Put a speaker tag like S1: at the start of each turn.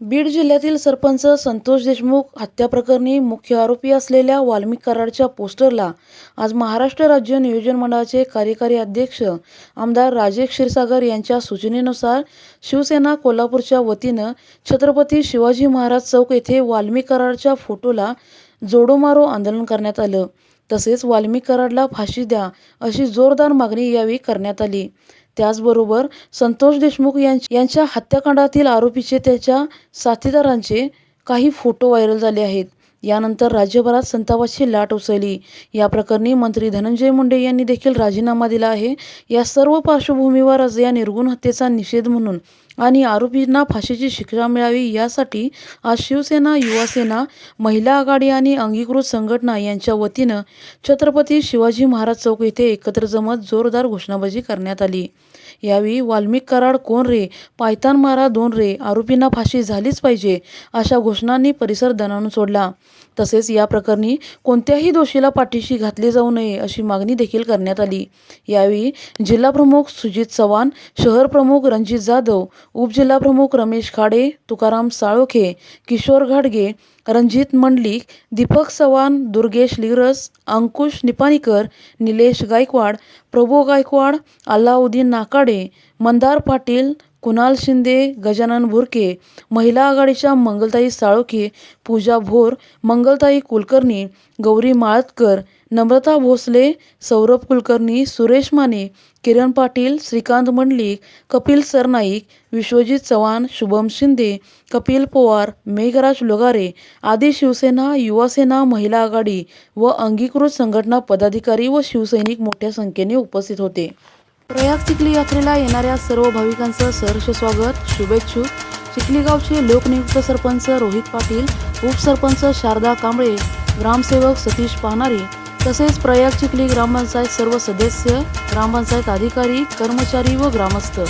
S1: बीड जिल्ह्यातील सरपंच संतोष देशमुख हत्याप्रकरणी मुख्य आरोपी असलेल्या वाल्मिक कराडच्या पोस्टरला आज महाराष्ट्र राज्य नियोजन मंडळाचे कार्यकारी अध्यक्ष आमदार राजे क्षीरसागर यांच्या सूचनेनुसार शिवसेना कोल्हापूरच्या वतीनं छत्रपती शिवाजी महाराज चौक येथे वाल्मिक कराडच्या फोटोला जोडो मारो आंदोलन करण्यात आलं. तसेच वाल्मिक कराडला फाशी द्या अशी जोरदार मागणी यावेळी करण्यात आली. त्याचबरोबर संतोष देशमुख यांच्या यांच्या हत्याकांडातील आरोपीचे त्याच्या साथीदारांचे काही फोटो व्हायरल झाले आहेत. यानंतर राज्यभरात संतापाची लाट उसळली. या प्रकरणी मंत्री धनंजय मुंडे यांनी देखील राजीनामा दिला आहे. या सर्व पार्श्वभूमीवर आज या निर्गुण हत्येचा निषेध म्हणून आणि आरोपींना फाशीची शिक्षा मिळावी यासाठी आज शिवसेना युवासेना महिला आघाडी आणि अंगीकृत संघटना यांच्या वतीनं छत्रपती शिवाजी महाराज चौक येथे एकत्र जमत जोरदार घोषणाबाजी करण्यात आली. यावेळी वाल्मिक कराड कोण रे पायतान मारा दोन रे आरोपींना फाशी झालीच पाहिजे अशा घोषणांनी परिसर दणाणून सोडला. तसेच या प्रकरणी कोणत्याही दोषीला पाठीशी घातले जाऊ नये अशी मागणी देखील करण्यात आली. यावेळी जिल्हाप्रमुख सुजित चव्हाण शहर प्रमुख रणजित जाधव उपजिल्हाप्रमुख रमेश खाडे तुकाराम साळोखे किशोर घाडगे रणजित मंडलिक दीपक चव्हाण दुर्गेश लिरस अंकुश निपाणीकर निलेश गायकवाड प्रभू गायकवाड अल्लाउद्दीन नाकाडे मंदार पाटील कुणाल शिंदे गजानन भुरके महिला आघाडीच्या मंगलताई साळोखे पूजा भोर मंगलताई कुलकर्णी गौरी माळतकर नम्रता भोसले सौरभ कुलकर्णी सुरेश माने किरण पाटील श्रीकांत मंडलिक कपिल सरनाईक विश्वजित चव्हाण शुभम शिंदे कपिल पवार मेघराज लोगारे आदी शिवसेना युवासेना महिला आघाडी व अंगीकृत संघटना पदाधिकारी व शिवसैनिक मोठ्या संख्येने उपस्थित होते. प्रयाग चिखली यात्रेला येणाऱ्या सर्व भाविकांचं सहर्ष स्वागत शुभेच्छुक चिखली गावचे लोकनियुक्त सरपंच रोहित पाटील उपसरपंच शारदा कांबळे ग्रामसेवक सतीश पाहणारे तसेच प्रयाग चिखली ग्रामपंचायत सर्व सदस्य ग्रामपंचायत अधिकारी कर्मचारी व ग्रामस्थ.